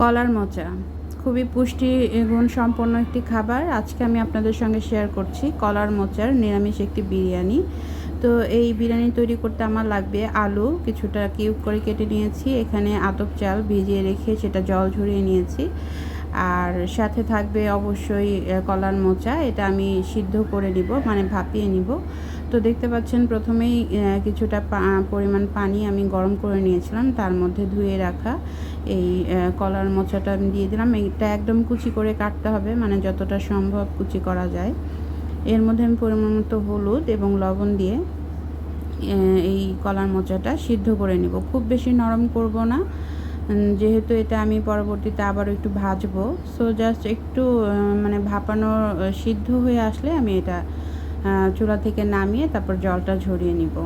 কলার মোচা খুবই পুষ্টি গুণ সম্পন্ন একটি খাবার। আজকে আমি আপনাদের সঙ্গে শেয়ার করছি কলার মোচার নিরামিষ একটি বিরিয়ানি। তো এই বিরিয়ানি তৈরি করতে আমার লাগবে আলু, কিছুটা কিউব করে কেটে নিয়েছি। এখানে আতপ চাল ভিজিয়ে রেখে সেটা জল ঝরিয়ে নিয়েছি। আর সাথে থাকবে অবশ্যই কলার মোচা এটা আমি সিদ্ধ করে নিব মানে ভাপিয়ে নিব। তো দেখতে পাচ্ছেন প্রথমেই কিছুটা পরিমাণ পানি আমি গরম করে নিয়েছিলাম। তার মধ্যে ধুয়ে রাখা এই কলার মোচাটা আমি দিয়ে দিলাম। এটা একদম কুচি করে কাটতে হবে মানে যতটা সম্ভব কুচি করা যায়। এর মধ্যে আমি পরিমাণ মতো হলুদ এবং লবণ দিয়ে এই কলার মোচাটা সিদ্ধ করে নিব। খুব বেশি নরম করব না। যেহেতু এটা আমি পরবর্তীতে আবারও একটু ভাজবো সো জাস্ট একটু মানে ভাপানো সিদ্ধ হয়ে আসলে আমি এটা চুলা থেকে নামিয়ে তারপর জলটা ঝরিয়ে নিব।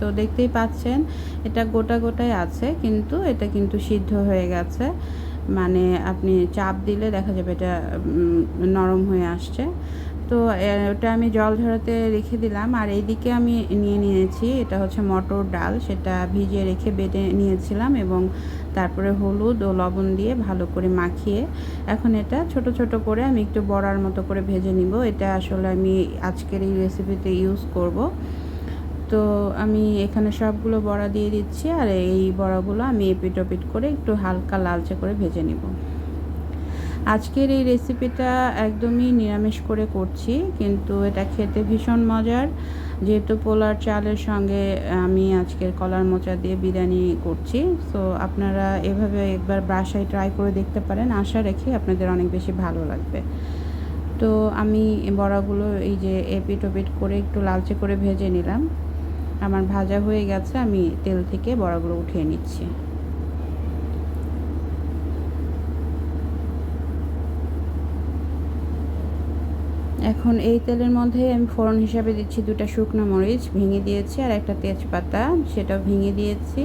তো দেখতেই পাচ্ছেন, এটা গোটা গোটাই আছে, কিন্তু এটা কিন্তু সিদ্ধ হয়ে গেছে। মানে আপনি চাপ দিলে দেখা যাবে এটা নরম হয়ে আসছে। তো ওটা আমি জল ঝরাতে রেখে দিলাম। আর এইদিকে আমি নিয়ে নিয়েছি, এটা হচ্ছে মটর ডাল। সেটা ভিজিয়ে রেখে বেটে নিয়েছিলাম এবং তারপরে হলুদ ও লবণ দিয়ে ভালো করে মাখিয়ে এখন এটা ছোট ছোট করে আমি একটু বড়ার মতো করে ভেজে নিব। এটা আসলে আমি আজকের এই রেসিপিতে ইউজ করব। তো আমি এখানে সবগুলো বড়া দিয়ে দিচ্ছি আর এই বড়াগুলো আমি এপিট ওপিট করে একটু হালকা লালচে করে ভেজে নিব। আজকের এই রেসিপিটা একদমই নিরামিষ করে করছি, কিন্তু এটা খেতে ভীষণ মজার। যেহেতু পোলার চালের সঙ্গে আমি আজকের কলার মোচা দিয়ে বিরিয়ানি করছি সো আপনারা এভাবে একবার বাসায় ট্রাই করে দেখতে পারেন। আশা রেখে আপনাদের অনেক বেশি ভালো লাগবে। তো আমি বড়াগুলো এই যে এপিট ওপিট করে একটু লালচে করে ভেজে নিলাম। আমার ভাজা হয়ে গেছে, আমি তেল থেকে বড়াগুলো উঠিয়ে নিচ্ছি। এখন এই তেলের মধ্যে আমি ফোড়ন হিসাবে দিচ্ছি দুটা শুকনো মরিচ, ভেঙে দিয়েছি, আর একটা তেজপাতা, সেটাও ভেঙে দিয়েছি,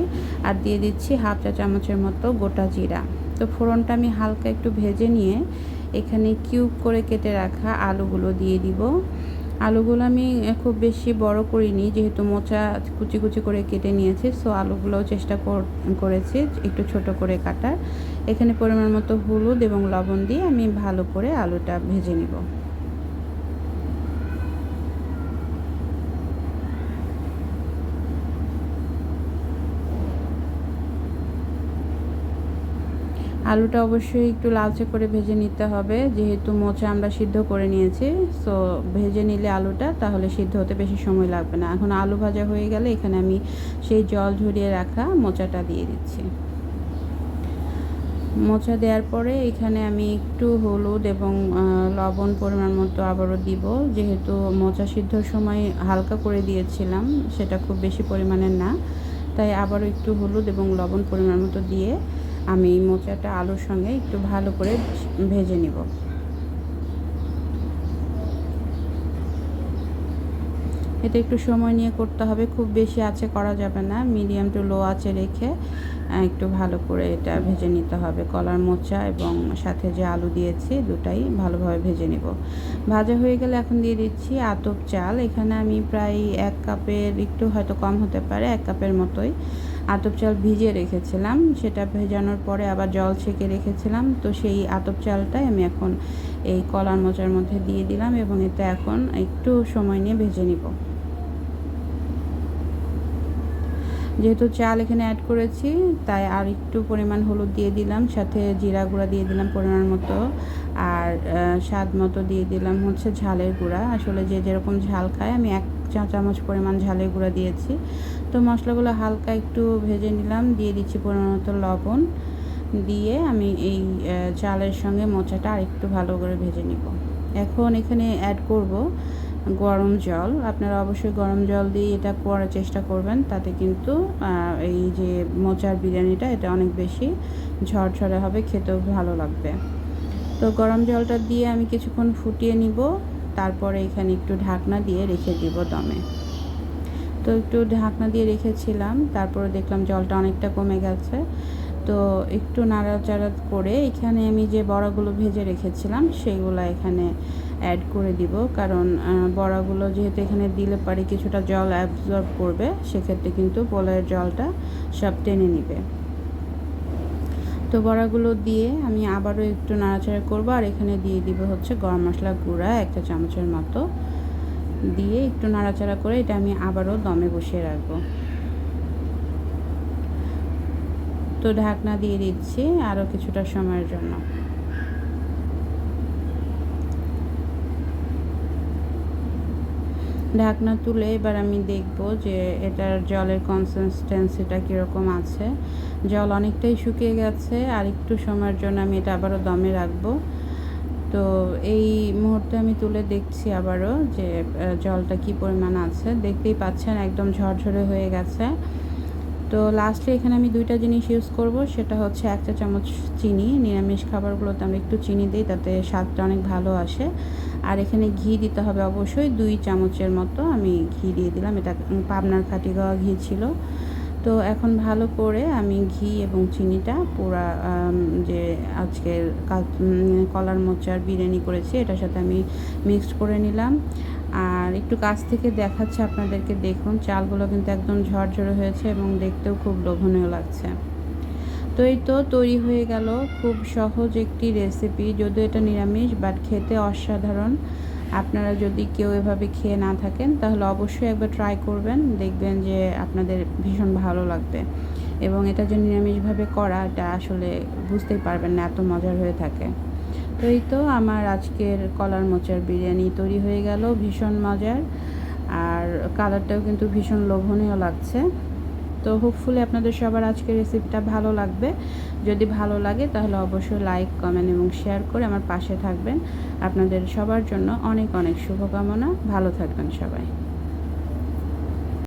আর দিয়ে দিচ্ছি হাফ চা চামচের মতো গোটা জিরা। তো ফোড়নটা আমি হালকা একটু ভেজে নিয়ে এখানে কিউব করে কেটে রাখা আলুগুলো দিয়ে দিব। আলুগুলো আমি খুব বেশি বড় করিনি, যেহেতু মোচা কুচি কুচি করে কেটে নিয়েছি, সো আলুগুলোও চেষ্টা করেছি একটু ছোট করে কাটার। এখানে পরিমাণ মতো হলুদ এবং লবণ দিয়ে আমি ভালো করে আলুটা ভেজে নিব। আলুটা অবশ্যই একটু লালচে করে ভেজে নিতে হবে। যেহেতু মোচা আমরা সিদ্ধ করে নিয়েছি সো ভেজে নিলে আলুটা তাহলে সিদ্ধ হতে বেশি সময় লাগবে না। এখন আলু ভাজা হয়ে গেলে এখানে আমি সেই জল ঝরিয়ে রাখা মোচাটা দিয়ে দিচ্ছি। মোচা দেওয়ার পরে এখানে আমি একটু হলুদ এবং লবণ পরিমাণ মতো আবারও দিব। যেহেতু মোচা সিদ্ধর সময় হালকা করে দিয়েছিলাম, সেটা খুব বেশি পরিমাণের না। তাই আবারও একটু হলুদ এবং লবণ পরিমাণ মতো দিয়ে আমি এই মোচাটা আলুর সঙ্গে একটু ভালো করে ভেজে নিব। এটা একটু সময় নিয়ে করতে হবে, খুব বেশি আছে করা যাবে না, মিডিয়াম টু লো আছে রেখে একটু ভালো করে এটা ভেজে নিতে হবে। কলার মোচা এবং সাথে যে আলু দিয়েছি, দুটাই ভালোভাবে ভেজে নিব। ভাজা হয়ে গেলে এখন দিয়ে দিচ্ছি আতপ চাল। এখানে আমি প্রায় এক কাপের, একটু হয়তো কম হতে পারে, এক কাপের মতোই আতপ চাল ভিজিয়ে রেখেছিলাম। সেটা ভেজানোর পরে আবার জল ছেঁকে রেখেছিলাম। তো সেই আতপ চালটাই আমি এখন এই কলার মোচার মধ্যে দিয়ে দিলাম এবং এটা এখন একটু সময় নিয়ে ভেজে নিব। যেহেতু চাল এখানে অ্যাড করেছি, তাই আর একটু পরিমাণ হলুদ দিয়ে দিলাম, সাথে জিরা গুঁড়া দিয়ে দিলাম পরিমাণ মতো। আর স্বাদ মতো দিয়ে দিলাম হচ্ছে ঝালের গুঁড়া। আসলে যে যেরকম ঝাল খায়, আমি এক চা চামচ পরিমাণ ঝালের গুঁড়া দিয়েছি। তো মশলাগুলো হালকা একটু ভেজে নিলাম। দিয়ে দিচ্ছি পরিমাণ মতো লবণ। দিয়ে আমি এই চালের সঙ্গে মোচাটা আর একটু ভালো করে ভেজে নিব। এখন এখানে অ্যাড করব গরম জল। আপনারা অবশ্যই গরম জল দিয়ে এটা করার চেষ্টা করবেন। তাতে কিন্তু এই যে মোচার বিরিয়ানিটা, এটা অনেক বেশি ঝরঝরে হবে, খেতেও ভালো লাগবে। তো গরম জলটা দিয়ে আমি কিছুক্ষণ ফুটিয়ে নিব। তারপরে এখানে একটু ঢাকনা দিয়ে রেখে দিব দমে। তো একটু ঢাকনা দিয়ে রেখেছিলাম, তারপরে দেখলাম জলটা অনেকটা কমে গেছে। তো একটু নাড়াচাড়া করে এখানে আমি যে বড়াগুলো ভেজে রেখেছিলাম সেইগুলো এখানে অ্যাড করে দিব। কারণ বড়াগুলো যেহেতু এখানে দিলে পারে কিছুটা জল অ্যাবজর্ব করবে, সেক্ষেত্রে কিন্তু পোলারের জলটা সব টেনে নিবে। তো বড়াগুলো দিয়ে আমি আবারও একটু নাড়াচাড়া করব, আর এখানে দিয়ে দিব হচ্ছে গরম মশলা গুঁড়া, একটা চামচের মতো। দিয়ে একটু নাড়াচাড়া করে এটা আমি আবারও দমে বসিয়ে রাখব। তো ঢাকনা দিয়ে দিচ্ছি আরও কিছুটা সময়ের জন্য। ঢাকনা তুলে এবার আমি দেখব যে এটার জলের কনসিস্টেন্সিটা কীরকম আছে। জল অনেকটাই শুকিয়ে গেছে আর একটু সময়ের জন্য আমি এটা আবারও দমে রাখব। তো এই মুহূর্তে আমি তুলে দেখছি আবারও যে জলটা কি পরিমাণ আছে। দেখতেই পাচ্ছেন একদম ঝরঝরে হয়ে গেছে। তো লাস্টে এখানে আমি দুইটা জিনিস ইউজ করব, সেটা হচ্ছে এক চা চামচ চিনি। নিরামিষ খাবারগুলোতে আমি একটু চিনি দিই, তাতে স্বাদটা অনেক ভালো আসে। আর এখানে ঘি দিতে হবে অবশ্যই, দুই চামচের মতো আমি ঘি দিয়ে দিলাম। এটা পাবনার খাটি গাওয়া ঘি ছিল। তো এখন ভালো করে আমি ঘি এবং চিনিটা পুরা যে আজকের কলার মোচার বিরিয়ানি করেছি, এটার সাথে আমি মিক্সড করে নিলাম। আর একটু কাছ থেকে দেখাচ্ছে আপনাদেরকে, দেখুন, চালগুলো কিন্তু একদম ঝরঝরে হয়েছে এবং দেখতেও খুব লোভনীয় লাগছে। তো এই তো তৈরি হয়ে গেল, খুব সহজ একটি রেসিপি যদিও এটা নিরামিষ বাট খেতে অসাধারণ। আপনারা যদি কেউ এভাবে খেয়ে না থাকেন, তাহলে অবশ্যই একবার ট্রাই করবেন, দেখবেন যে আপনাদের ভীষণ ভালো লাগবে। এবং এটা যে নিরামিষভাবে করা, এটা আসলে বুঝতেই পারবেন না, এত মজার হয়ে থাকে। তো এই তো আমার আজকের কলার মোচার বিরিয়ানি তৈরি হয়ে গেল, ভীষণ মজার। আর কালারটাও কিন্তু ভীষণ লোভনীয় লাগছে। তো হোপফুলি আপনাদের সবার আজকের রেসিপিটা ভালো লাগবে। যদি ভালো লাগে, তাহলে অবশ্যই লাইক কমেন্ট এবং শেয়ার করে আমার পাশে থাকবেন। আপনাদের সবার জন্য অনেক অনেক শুভকামনা। ভালো থাকবেন সবাই।